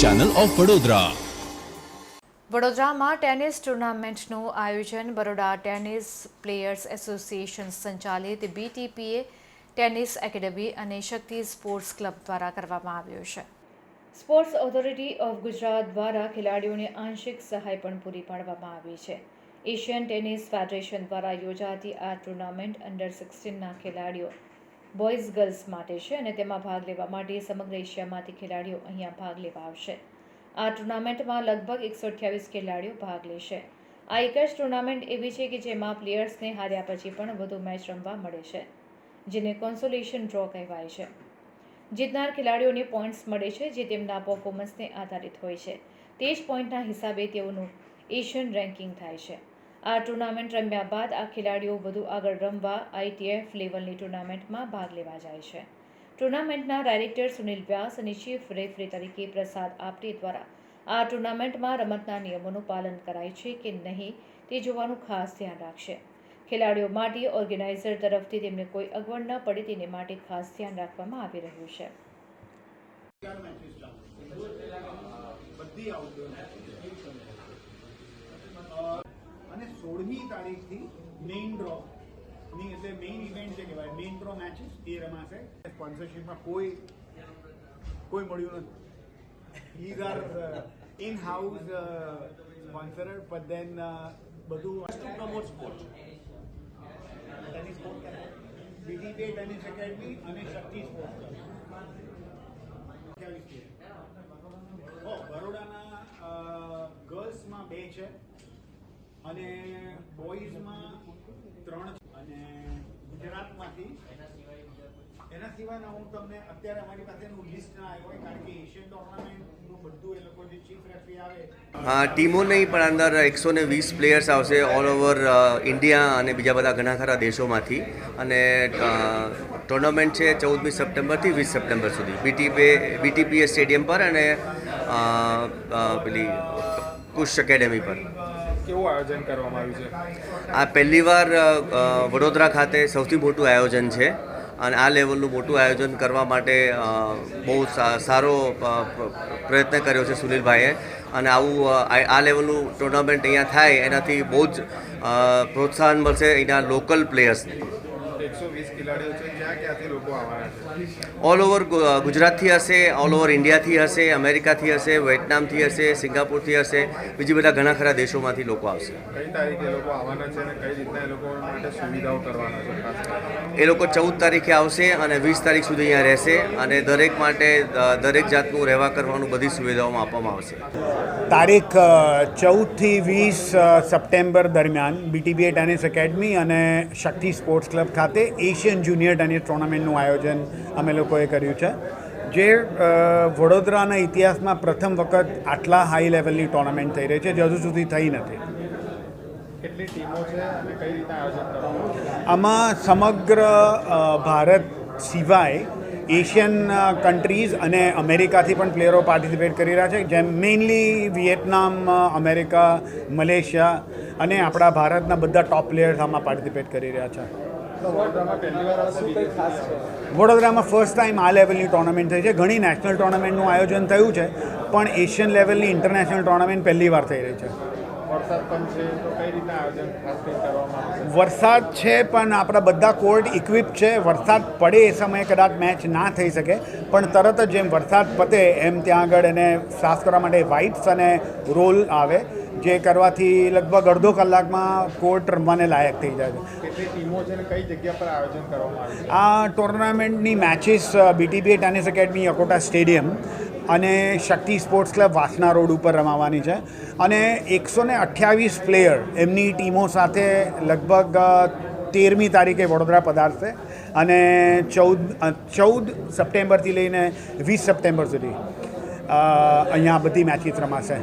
Channel of Vadodara વડોદરામાં tennis ટુર્નામેન્ટનું આયોજન બરોડા ટેનિસ પ્લેયર્સ એસોસિએશન સંચાલિત બીટીપીએ ટેનિસ એકેડમી અને શક્તિ સ્પોર્ટ્સ ક્લબ દ્વારા કરવામાં આવ્યું છે. સ્પોર્ટ્સ ઓથોરિટી ઓફ ગુજરાત દ્વારા ખેલાડીઓને આંશિક સહાય પણ પૂરી પાડવામાં આવી છે. એશિયન ટેનિસ ફેડરેશન દ્વારા યોજાતી આ ટુર્નામેન્ટ અંડર સિક્સટીનના ખેલાડીઓ બોયઝ ગર્લ્સ માટે છે અને તેમાં ભાગ લેવા માટે સમગ્ર એશિયામાંથી ખેલાડીઓ અહીંયા ભાગ લેવા આવશે. આ ટુર્નામેન્ટમાં લગભગ એકસો અઠ્યાવીસ ખેલાડીઓ ભાગ લેશે. આ એક જ ટુર્નામેન્ટ એવી છે કે જેમાં પ્લેયર્સને હાર્યા પછી પણ વધુ મેચ રમવા મળે છે, જેને કોન્સોલેશન ડ્રો કહેવાય છે. જીતનાર ખેલાડીઓને પોઈન્ટ્સ મળે છે જે તેમના પર્ફોમન્સને આધારિત હોય છે. તે જ પોઈન્ટના હિસાબે તેઓનું એશિયન રેન્કિંગ થાય છે. આ ટુર્નામેન્ટ રમ્યા બાદ આ ખેલાડીઓ વધુ આગળ રમવા આઈટીએફ લેવલની ટુર્નામેન્ટમાં ભાગ લેવા જાય છે. ટુર્નામેન્ટના ડાયરેક્ટર સુનિલ વ્યાસ અને ચીફ રેફરી તરીકે પ્રસાદ આપટે દ્વારા આ ટુર્નામેન્ટમાં રમતના નિયમોનું પાલન કરાય છે કે નહીં તે જોવાનું ખાસ ધ્યાન રાખશે. ખેલાડીઓ માટે ઓર્ગેનાઇઝર તરફથી તેમને કોઈ અગવડ ન પડે તેને માટે ખાસ ધ્યાન રાખવામાં આવી રહ્યું છે. બધી તારીખથી મેઇન ડ્રો ની એટલે મેઇન ઇવેન્ટ જે કહેવાય મેઇન ડ્રો મેચીસ એ રમાશે. સ્પોન્સરશિપમાં કોઈ કોઈ મળ્યું નથી. Is our in house sponsor but then બધું to promote sport tennis sport બીડીપે tennis academy અને શક્તિ સ્પોર્ટ બરોડાના ગર્લ્સમાં બે છે. અને બોયઝમાં ત્રણ અને ગુજરાતમાંથી એના સિવાયના હું તમને અત્યારે અમારી પાસે લિસ્ટ ના આવ્યો કારણ કે એશિયન ટુર્નામેન્ટનું બધું ટીમો નહીં, પણ અંદર એકસો ને વીસ પ્લેયર્સ આવશે ઓલ ઓવર ઇન્ડિયા અને બીજા બધા ઘણા ખરા દેશોમાંથી. અને ટુર્નામેન્ટ છે ચૌદમી સપ્ટેમ્બરથી વીસ સપ્ટેમ્બર સુધી. બીટીપે બીટીપીએસ સ્ટેડિયમ પર અને પેલી કુશ એકેડેમી પર. કેવું આયોજન કરવામાં આવ્યું છે? આ પહેલીવાર વડોદરા ખાતે સૌથી મોટું આયોજન છે અને આ લેવલનું મોટું આયોજન કરવા માટે બહુ સારો પ્રયત્ન કર્યો છે સુનિલભાઈએ. અને આવું આ લેવલનું ટુર્નામેન્ટ અહીંયા થાય, એનાથી બહુ જ પ્રોત્સાહન મળશે અહીંના લોકલ પ્લેયર્સને એકસો વીસ ખેલાડીઓ છે ક્યાં ક્યાંથી લોકો આવવાના છે? ઓલ ઓવર ગુજરાતથી હશે ઓલ ઓવર ઇન્ડિયાથી હશે અમેરિકાથી હશે વિયેટનામથી હશે સિંગાપુરથી હશે બીજી બધા ઘણા ખરા દેશોમાંથી લોકો આવશે. કઈ તારીખે એ લોકો આવવાના છે અને કઈ રીતના એ લોકો માટે સુવિધાઓ કરવાના છે એ લોકો ચૌદ તારીખે આવશે અને વીસ તારીખ સુધી અહીંયા રહેશે અને દરેક માટે દરેક જાતનું રહેવા કરવાનું બધી સુવિધાઓમાં આપવામાં આવશે. તારીખ ચૌદથી વીસ સપ્ટેમ્બર દરમિયાન બીટીબીએ ટેનિસ એકેડમી અને શક્તિ સ્પોર્ટ્સ ક્લબ ખાતે એશિયન જુનિયર ટેનિસ ટુર્નામેન્ટનું આયોજન અમે લોકોએ કર્યું છે જે વડોદરાના ઇતિહાસમાં પ્રથમ વખત આટલા હાઈ લેવલની ટુર્નામેન્ટ થઈ રહી છે જે હજુ સુધી થઈ નથી. આમાં સમગ્ર ભારત સિવાય એશિયન કન્ટ્રીઝ અને અમેરિકાથી પણ પ્લેયરો પાર્ટિસિપેટ કરી રહ્યા છે જેમ મેઇનલી વિયેટનામ અમેરિકા મલેશિયા અને આપણા ભારતના બધા ટોપ પ્લેયર્સ આમાં પાર્ટિસિપેટ કરી રહ્યા છે. વડોદરામાં ફર્સ્ટ ટાઈમ આ લેવલની ટુર્નામેન્ટ થઈ છે. ઘણી નેશનલ ટુર્નામેન્ટનું આયોજન થયું છે પણ એશિયન લેવલની ઇન્ટરનેશનલ ટુર્નામેન્ટ પહેલી વાર થઈ રહી છે. વરસાદ છે પણ આપણા બધા કોર્ટ ઇક્વિપ છે. વરસાદ પડે એ સમયે કદાચ મેચ ના થઈ શકે પણ તરત જ જેમ વરસાદ પતે એમ ત્યાં આગળ એને સાફ કરવા માટે વાઇટ્સ અને રોલ આવે. જે કરવાથી લગભગ અડધો કલાકમાં કોર્ટ રમવાને લાયક થઈ જાય છે. ટીમો છે કઈ જગ્યા પર આયોજન કરવામાં આ ટુર્નામેન્ટની matches BTBA tennis academy Akota stadium અને Shakti sports club Vasna road ઉપર રમાવાની છે. અને એકસો ને અઠ્યાવીસ પ્લેયર એમની ટીમો સાથે લગભગ તેરમી તારીખે વડોદરા પધારશે અને ચૌદ ચૌદ સપ્ટેમ્બરથી લઈને વીસ સપ્ટેમ્બર સુધી અહીંયા બધી મેચિસ રમાશે.